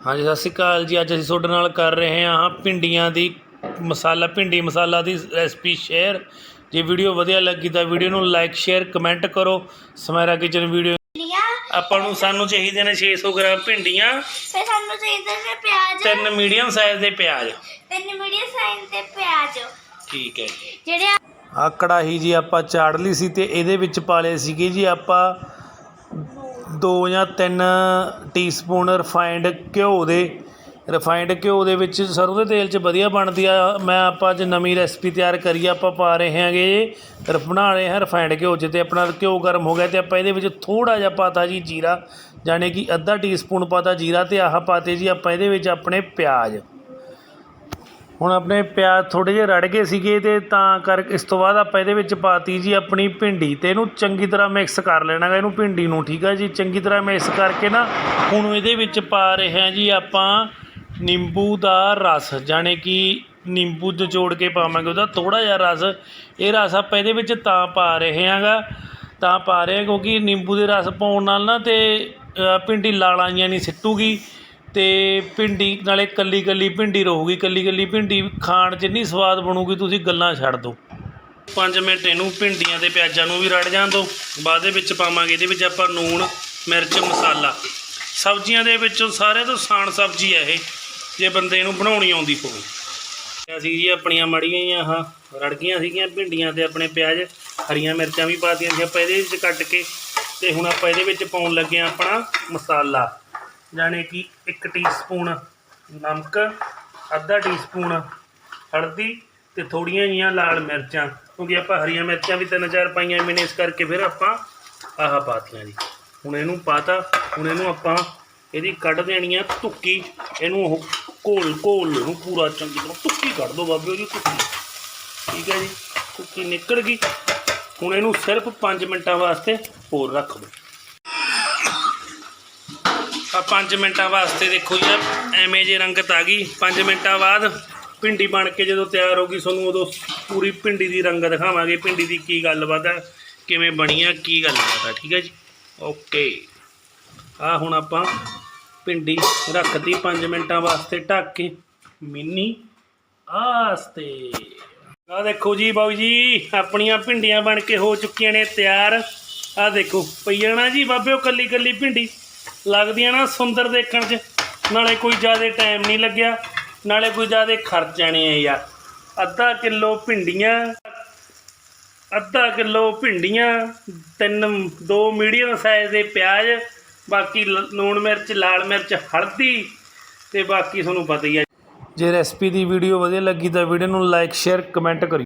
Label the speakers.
Speaker 1: ਹਾਂਜੀ ਸਤਿ ਸ਼੍ਰੀ ਅਕਾਲ ਜੀ। ਅੱਜ ਅਸੀਂ ਤੁਹਾਡੇ ਨਾਲ ਕਰ ਰਹੇ ਹਾਂ ਭਿੰਡੀਆਂ ਦੀ ਮਸਾਲਾ ਭਿੰਡੀ ਮਸਾਲਾ ਦੀ ਰੈਸਪੀ ਸ਼ੇਅਰ ਜੇ ਵੀਡੀਓ ਵਧੀਆ ਲੱਗੀ ਤਾਂ ਵੀਡੀਓ ਨੂੰ ਲਾਈਕ ਸ਼ੇਅਰ ਕਮੈਂਟ ਕਰੋ। ਸਮੈਰਾ ਕਿਚਨ ਵੀਡੀਓ ਆਪਾਂ ਨੂੰ ਸਾਨੂੰ ਚਾਹੀਦੇ ਨੇ 600 ਗ੍ਰਾਮ ਭਿੰਡੀਆਂ।
Speaker 2: ਫਿਰ ਸਾਨੂੰ ਚਾਹੀਦੇ ਨੇ ਪਿਆਜ਼।
Speaker 1: ਤਿੰਨ ਮੀਡੀਅਮ ਸਾਈਜ਼ ਦੇ ਪਿਆਜ਼।
Speaker 2: ਤਿੰਨ ਮੀਡੀਅਮ ਸਾਈਜ਼ ਦੇ ਪਿਆਜ਼।
Speaker 1: ਠੀਕ ਹੈ ਜੀ।
Speaker 2: ਜਿਹੜੇ
Speaker 1: ਆ ਕੜਾਹੀ ਜੀ ਆਪਾਂ ਚਾੜ ਲਈ ਸੀ ਤੇ ਇਹਦੇ ਵਿੱਚ ਪਾ ਲਏ ਸੀਗੇ ਜੀ ਆਪਾਂ ਦੋ ਜਾਂ ਤਿੰਨ ਟੀਸਪੂਨ ਰਿਫਾਇੰਡ ਘਿਓ ਦੇ ਰਿਫਾਇੰਡ ਘਿਓ ਦੇ ਵਿੱਚ ਸਰ੍ਹੋਂ ਦੇ ਤੇਲ 'ਚ ਵਧੀਆ ਬਣਦੀ ਆ। ਮੈਂ ਆਪਾਂ ਅੱਜ ਨਵੀਂ ਰੈਸਪੀ ਤਿਆਰ ਕਰੀ ਆ, ਆਪਾਂ ਪਾ ਰਹੇ ਹਾਂਗੇ ਬਣਾ ਰਹੇ ਹਾਂ ਰਿਫਾਇੰਡ ਘਿਓ 'ਚ ਅਤੇ ਆਪਣਾ ਘਿਓ ਗਰਮ ਹੋ ਗਿਆ ਅਤੇ ਆਪਾਂ ਇਹਦੇ ਵਿੱਚ ਥੋੜ੍ਹਾ ਜਿਹਾ ਪਾਤਾ ਜੀ ਜੀਰਾ, ਜਾਣੀ ਕਿ ਅੱਧਾ ਟੀਸਪੂਨ ਪਾਤਾ ਜੀਰਾ ਅਤੇ ਆਹ ਪਾਤੇ ਜੀ ਆਪਾਂ ਇਹਦੇ ਵਿੱਚ ਆਪਣੇ ਪਿਆਜ਼। ਹੁਣ ਆਪਣੇ ਪਿਆਜ਼ ਥੋੜ੍ਹੇ ਜਿਹੇ ਰੜ ਗਏ ਸੀਗੇ ਅਤੇ ਤਾਂ ਕਰ, ਇਸ ਤੋਂ ਬਾਅਦ ਆਪਾਂ ਇਹਦੇ ਵਿੱਚ ਪਾਤੀ ਜੀ ਆਪਣੀ ਭਿੰਡੀ ਅਤੇ ਇਹਨੂੰ ਚੰਗੀ ਤਰ੍ਹਾਂ ਮਿਕਸ ਕਰ ਲੈਣਾ ਗਾ ਇਹਨੂੰ ਭਿੰਡੀ ਨੂੰ, ਠੀਕ ਆ ਜੀ? ਚੰਗੀ ਤਰ੍ਹਾਂ ਮਿਕਸ ਕਰਕੇ ਨਾ ਹੁਣ ਇਹਦੇ ਵਿੱਚ ਪਾ ਰਹੇ ਹਾਂ ਜੀ ਆਪਾਂ ਨਿੰਬੂ ਦਾ ਰਸ, ਜਾਣੀ ਕਿ ਨਿੰਬੂ ਨਿਚੋੜ ਕੇ ਪਾਵਾਂਗੇ, ਉਹਦਾ ਥੋੜ੍ਹਾ ਜਿਹਾ ਰਸ। ਇਹ ਰਸ ਆਪਾਂ ਇਹਦੇ ਵਿੱਚ ਤਾਂ ਪਾ ਰਹੇ ਹਾਂਗਾ, ਤਾਂ ਪਾ ਰਹੇ ਹਾਂ ਕਿਉਂਕਿ ਨਿੰਬੂ ਦੇ ਰਸ ਪਾਉਣ ਨਾਲ ਨਾ ਤੇ ਭਿੰਡੀ ਲਾਲਾਂ ਜਿਹੀਆਂ ਨਹੀਂ ਸਿੱਟੂਗੀ। ਅਤੇ ਭਿੰਡੀ ਨਾਲੇ ਇਕੱਲੀ ਇਕੱਲੀ ਭਿੰਡੀ ਰਹੂਗੀ ਇਕੱਲੀ ਇਕੱਲੀ ਭਿੰਡੀ ਖਾਣ 'ਚ ਇੰਨੀ ਸਵਾਦ ਬਣੂਗੀ, ਤੁਸੀਂ ਗੱਲਾਂ ਛੱਡ ਦਿਓ। ਪੰਜ ਮਿੰਟ ਇਹਨੂੰ ਭਿੰਡੀਆਂ ਅਤੇ ਪਿਆਜ਼ਾਂ ਨੂੰ ਵੀ ਰੜ ਜਾਣ ਦਿਓ, ਬਾਅਦ ਦੇ ਵਿੱਚ ਪਾਵਾਂਗੇ ਇਹਦੇ ਵਿੱਚ ਆਪਾਂ ਲੂਣ ਮਿਰਚ, ਮਸਾਲਾ। ਸਬਜ਼ੀਆਂ ਦੇ ਵਿੱਚੋਂ ਸਾਰੇ ਤੋਂ ਆਸਾਨ ਸਬਜ਼ੀ ਹੈ ਇਹ, ਜੇ ਬੰਦੇ ਨੂੰ ਬਣਾਉਣੀ ਆਉਂਦੀ ਹੋਵੇ। ਅਸੀਂ ਜੀ ਆਪਣੀਆਂ ਮੜੀਆਂ ਹੀ ਆਹ ਰੜ ਗਈਆਂ ਸੀਗੀਆਂ ਭਿੰਡੀਆਂ ਤੇ ਆਪਣੇ ਪਿਆਜ਼, ਹਰੀਆਂ ਮਿਰਚਾਂ ਵੀ ਪਾਤੀਆਂ ਸੀ ਆਪਾਂ ਇਹਦੇ ਵਿੱਚ ਕੱਟ ਕੇ, ਤੇ ਹੁਣ ਆਪਾਂ ਇਹਦੇ ਵਿੱਚ ਪਾਉਣ ਲੱਗੇ ਹਾਂ ਆਪਣਾ ਮਸਾਲਾ। ਜਾਣੇ ਕਿ 1 ਟੀਸਪੂਨ ਨਮਕ, ਅੱਧਾ ਟੀਸਪੂਨ ਹਲਦੀ ਤੇ ਥੋੜੀਆਂ ਜੀਆਂ ਲਾਲ ਮਿਰਚਾਂ, ਕਿਉਂਕਿ ਆਪਾਂ ਹਰੀਆਂ ਮਿਰਚਾਂ ਵੀ ਤਿੰਨ ਚਾਰ ਪਾਈਆਂ ਮੈਨੇ ਇਸ ਕਰਕੇ ਫਿਰ ਆਪਾਂ ਆਹ ਪਾਤੀਆਂ ਜੀ। ਹੁਣ ਇਹਨੂੰ ਪਾਤਾ, ਹੁਣ ਇਹਨੂੰ ਆਪਾਂ ਇਹਦੀ ਕੱਢ ਦੇਣੀ ਆ ਧੁੱਕੀ, ਇਹਨੂੰ ਉਹ ਘੋਲ ਘੋਲ ਨੂੰ ਪੂਰਾ ਚੰਗੀ ਤਰ੍ਹਾਂ ਧੁੱਕੀ ਕੱਢ ਦੋ ਬਾਬੇ, ਉਹਦੀ ਧੁੱਕੀ। ਠੀਕ ਹੈ ਜੀ, ਧੁੱਕੀ ਨਿਕਲ ਗਈ। ਹੁਣ ਇਹਨੂੰ ਸਿਰਫ 5 ਮਿੰਟਾਂ ਵਾਸਤੇ ਹੋਰ ਰੱਖ ਦਿਓ ਆ 5 ਮਿੰਟਾਂ ਵਾਸਤੇ ਦੇਖੋ ਜੀ ਆਹ ਐਵੇਂ ਜੇ ਰੰਗਤ ਆ ਗਈ 5 ਮਿੰਟਾਂ ਬਾਅਦ ਭਿੰਡੀ ਬਣ ਕੇ ਜਦੋਂ ਤਿਆਰ ਹੋ ਗਈ, ਤੁਹਾਨੂੰ ਉਦੋਂ ਪੂਰੀ ਭਿੰਡੀ ਦੀ ਰੰਗ ਦਿਖਾਵਾਂਗੇ, ਭਿੰਡੀ ਦੀ ਕੀ ਗੱਲਬਾਤ ਹੈ ਕਿਵੇਂ ਬਣੀ ਆ, ਕੀ ਗੱਲਬਾਤ ਆ, ਠੀਕ ਹੈ ਜੀ? ਓਕੇ ਆ ਹੁਣ ਆਪਾਂ ਭਿੰਡੀ ਰੱਖਤੀ 5 ਮਿੰਟਾਂ ਵਾਸਤੇ ਢੱਕ ਕੇ, ਮਿੰਨੀ ਆਸਤੇ। ਆ ਦੇਖੋ ਜੀ ਬਾਊ ਜੀ, ਆਪਣੀਆਂ ਭਿੰਡੀਆਂ ਬਣ ਕੇ ਹੋ ਚੁੱਕੀਆਂ ਨੇ ਤਿਆਰ। ਆ ਦੇਖੋ ਪਈਆ ਨਾ ਜੀ ਬਾਬਿਓ ਕੱਲੀ ਕੱਲੀ ਭਿੰਡੀ। ਲੱਗਦੀਆਂ ਨਾ ਸੁੰਦਰ ਦੇਖਣ 'ਚ। ਨਾਲੇ ਕੋਈ ਜ਼ਿਆਦਾ ਟਾਈਮ ਨਹੀਂ ਲੱਗਿਆ। ਨਾਲੇ ਕੋਈ ਜ਼ਿਆਦਾ ਖਰਚਾ ਨਹੀਂ ਹੈ ਯਾਰ। ਅੱਧਾ ਕਿਲੋ ਭਿੰਡੀਆਂ, ਅੱਧਾ ਕਿਲੋ ਭਿੰਡੀਆਂ, ਤਿੰਨ, ਦੋ ਮੀਡੀਅਮ ਸਾਈਜ਼ ਦੇ ਪਿਆਜ਼, ਬਾਕੀ ਲ- ਲੂਣ ਮਿਰਚ, ਲਾਲ ਮਿਰਚ, ਹਲਦੀ ਤੇ ਬਾਕੀ ਤੁਹਾਨੂੰ ਪਤਾ ਹੀ ਹੈ ਜੇ ਰੈਸਪੀ ਦੀ ਵੀਡੀਓ ਵਧੀਆ ਲੱਗੀ ਤਾਂ ਵੀਡੀਓ ਨੂੰ ਲਾਈਕ ਸ਼ੇਅਰ ਕਮੈਂਟ ਕਰਿਓ।